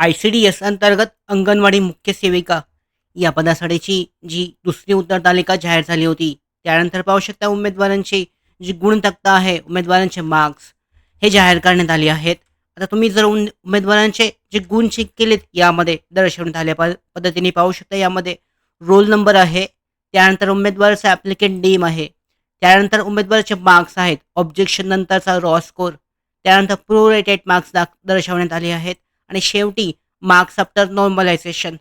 I C D S अंतर्गत अंगणवाडी मुख्य सेविका या पदासाठीची जी दुसरी उत्तर तालिका जाहीर झाली होती. त्यानंतर पाहू शकता उमेदवारांची जी गुणतक्ता आहे उमेदवारांचे मार्क्स हे जाहीर करण्यात आले आहेत. आता तुम्ही जर उमेदवारांचे जे गुण चेक केलेत यामध्ये दर्शवण्यात आल्या प पद्धतीने पाहू शकता यामध्ये रोल नंबर आहे त्यानंतर उमेदवाराचा ॲप्लिकेंट नेम आहे त्यानंतर उमेदवाराचे मार्क्स आहेत ऑब्जेक्शन नंतरचा रॉ स्कोर त्यानंतर प्रोरेटेड मार्क्स दाख दर्शवण्यात आले आहेत. आणि शेवटी मार्क्स आफ्टर नॉर्मलायझेशन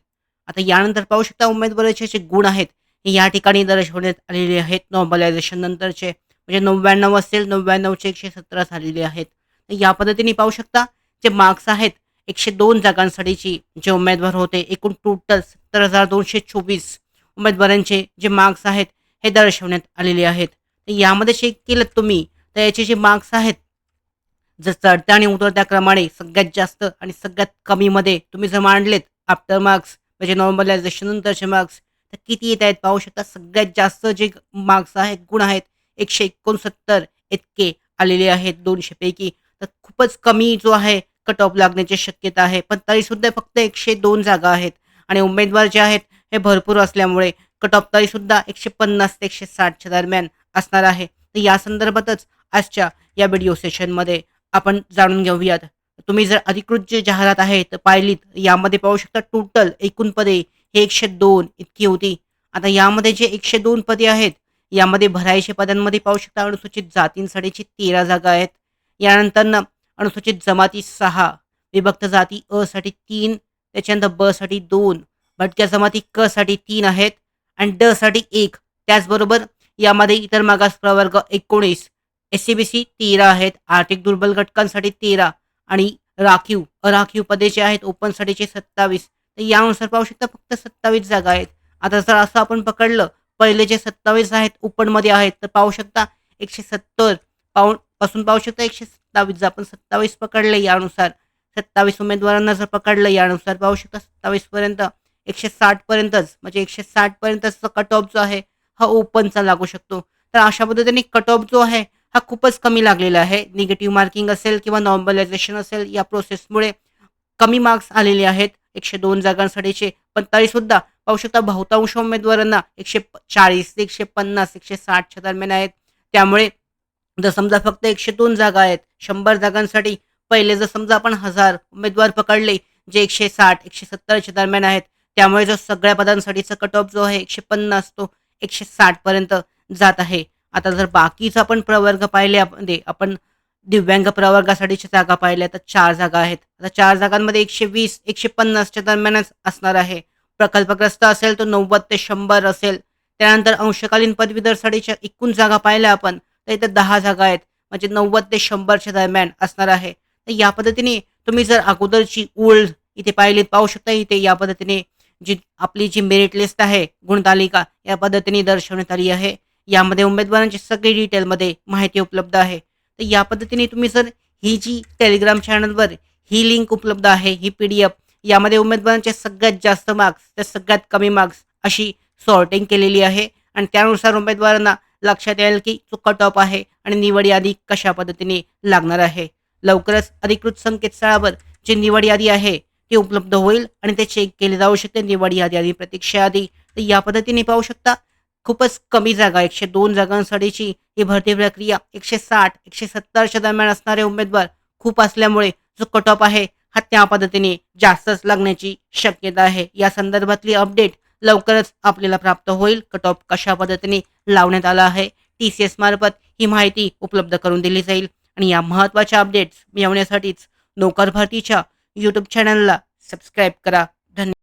आता यानंतर पाहू शकता उमेदवाराचे जे गुण आहेत हे या ठिकाणी दर्शवण्यात आलेले आहेत नॉर्मलायझेशन नंतरचे. म्हणजे नव्याण्णव असेल नव्याण्णवचे एकशे सतरा झालेले आहेत. तर या पद्धतीने पाहू शकता जे मार्क्स आहेत एकशे दोन जागांसाठीची जे उमेदवार होते एकूण टोटल सत्तर हजार दोनशे चोवीस उमेदवारांचे जे मार्क्स आहेत हे दर्शवण्यात आलेले आहेत. तर यामध्ये चेक केलं तुम्ही तर याचे जे मार्क्स आहेत जर चढत्या आणि उतरत्या क्रमाने सगळ्यात जास्त आणि सगळ्यात कमीमध्ये तुम्ही जर मांडलेत आफ्टर मार्क्स म्हणजे नॉर्मलायझेशन नंतरचे मार्क्स तर किती येत आहेत पाहू शकता? सगळ्यात जास्त जे मार्क्स आहेत गुण आहेत एकशे एकोणसत्तर इतके आलेले आहेत दोनशेपैकी तर खूपच कमी जो आहे कट ऑफ लागण्याची शक्यता आहे. पण तरीसुद्धा फक्त एकशे दोन जागा आहेत. आणि उमेदवार जे आहेत हे भरपूर असल्यामुळे कट ऑफ तरीसुद्धा एकशे पन्नास ते एकशे साठच्या दरम्यान असणार आहे. तर या संदर्भातच आजच्या या व्हिडिओ सेशनमध्ये आपण जाणून घेऊयात. तुम्ही जर अधिकृत जे जाहिरात आहेत पाहिलीत यामध्ये पाहू शकता टोटल एकूण पदे हे एकशे दोन इतकी होती. आता यामध्ये जे एकशे दोन पदे आहेत यामध्ये भरायचे पदांमध्ये पाहू शकता अनुसूचित जातींसाठीची तेरा जागा आहेत. यानंतर अनुसूचित जमाती सहा विभक्त जाती अ साठी तीन त्याच्यानंतर ब साठी दोन भटक्या जमाती क साठी तीन आहेत आणि ड साठी एक. त्याचबरोबर यामध्ये इतर मागास प्रवर्ग एकोणीस एस सी बी सी तेरा आहेत आर्थिक दुर्बल घटकांसाठी तेरा आणि राखीव अराखीव पदे जे आहेत ओपनसाठीचे सत्तावीस. तर यानुसार पाहू शकता फक्त सत्तावीस जागा आहेत. आता जर असं आपण पकडलं पहिले जे सत्तावीस आहेत ओपनमध्ये आहेत तर पाहू शकता एकशे सत्तर. पाऊन पासून पाहू शकता एकशे सत्तावीस. जर आपण सत्तावीस पकडले यानुसार सत्तावीस उमेदवारांना जर पकडलं यानुसार पाहू शकता सत्तावीसपर्यंत एकशे साठपर्यंतच म्हणजे एकशे साठपर्यंतचा कट ऑफ जो आहे हा ओपनचा लागू शकतो. तर अशा पद्धतीने कट ऑफ जो आहे हा खूपच कमी लागलेला आहे. निगेटिव्ह मार्किंग असेल किंवा नॉर्मलायझेशन असेल या प्रोसेसमुळे कमी मार्क्स आलेले आहेत. एकशे दोन जागांसाठीचे पण तरीसुद्धा पाहू शकता बहुतांश उमेदवारांना एकशे चाळीस ते एकशे पन्नास एकशे साठच्या दरम्यान आहेत. त्यामुळे जर समजा फक्त एकशे दोन जागा आहेत शंभर जागांसाठी पहिले जर समजा आपण हजार उमेदवार पकडले जे एकशे साठ एकशे सत्तरच्या दरम्यान आहेत त्यामुळे जो सगळ्या पदांसाठीचा कट ऑफ जो आहे एकशे पन्नास तो एकशे साठपर्यंत जात आहे. आता जर बाकीचा आपण प्रवर्ग पाहिले दे आपण दिव्यांग प्रवर्गासाठीच्या जागा पाहिल्या तर चार जागा आहेत. आता चार जागांमध्ये एकशे वीस एकशे पन्नासच्या दरम्यानच असणार आहे. प्रकल्पग्रस्त असेल तर नव्वद ते शंभर असेल. त्यानंतर अंशकालीन पदवीधरसाठीच्या एकूण जागा पाहिल्या आपण तर इथं दहा जागा आहेत. म्हणजे नव्वद ते शंभरच्या दरम्यान असणार आहे. तर या पद्धतीने तुम्ही जर अगोदरची ओल्ड इथे पाहिलीत पाहू शकता इथे या पद्धतीने जी आपली जी मेरिट लिस्ट आहे गुणतालिका या पद्धतीने दर्शवण्यात आली आहे. यामध्ये उमेदवारांची सगळी डिटेलमध्ये माहिती उपलब्ध आहे. तर या पद्धतीने तुम्ही सर ही जी टेलिग्राम चॅनलवर ही लिंक उपलब्ध आहे ही पी डी एफ यामध्ये उमेदवारांचे सगळ्यात जास्त मार्क्स तर सगळ्यात कमी मार्क्स अशी सॉर्टिंग केलेली आहे. आणि त्यानुसार उमेदवारांना लक्षात येईल की तो कट ऑफ आहे आणि निवड यादी कशा पद्धतीने लागणार आहे. लवकरच अधिकृत संकेतस्थळावर जी निवड यादी आहे ती उपलब्ध होईल आणि ते चेक केले जाऊ शकते. निवड यादी आणि प्रतीक्षा यादी तर या पद्धतीने पाहू शकता. खूपच कमी जागा एकशे दोन जागांसाठीची ही भरती प्रक्रिया. एकशे साठ एकशे सत्तरच्या दरम्यान असणारे उमेदवार खूप असल्यामुळे जो कट ऑफ आहे हा त्या पद्धतीने जास्तच लागण्याची शक्यता आहे. या संदर्भातली अपडेट लवकरच आपल्याला प्राप्त होईल. कट ऑफ कशा पद्धतीने लावण्यात आला आहे टी सी एस मार्फत ही माहिती उपलब्ध करून दिली जाईल. आणि या महत्त्वाच्या अपडेट्स मिळवण्यासाठीच नोकर भरतीच्या यूट्यूब चॅनलला सबस्क्राईब करा. धन्यवाद.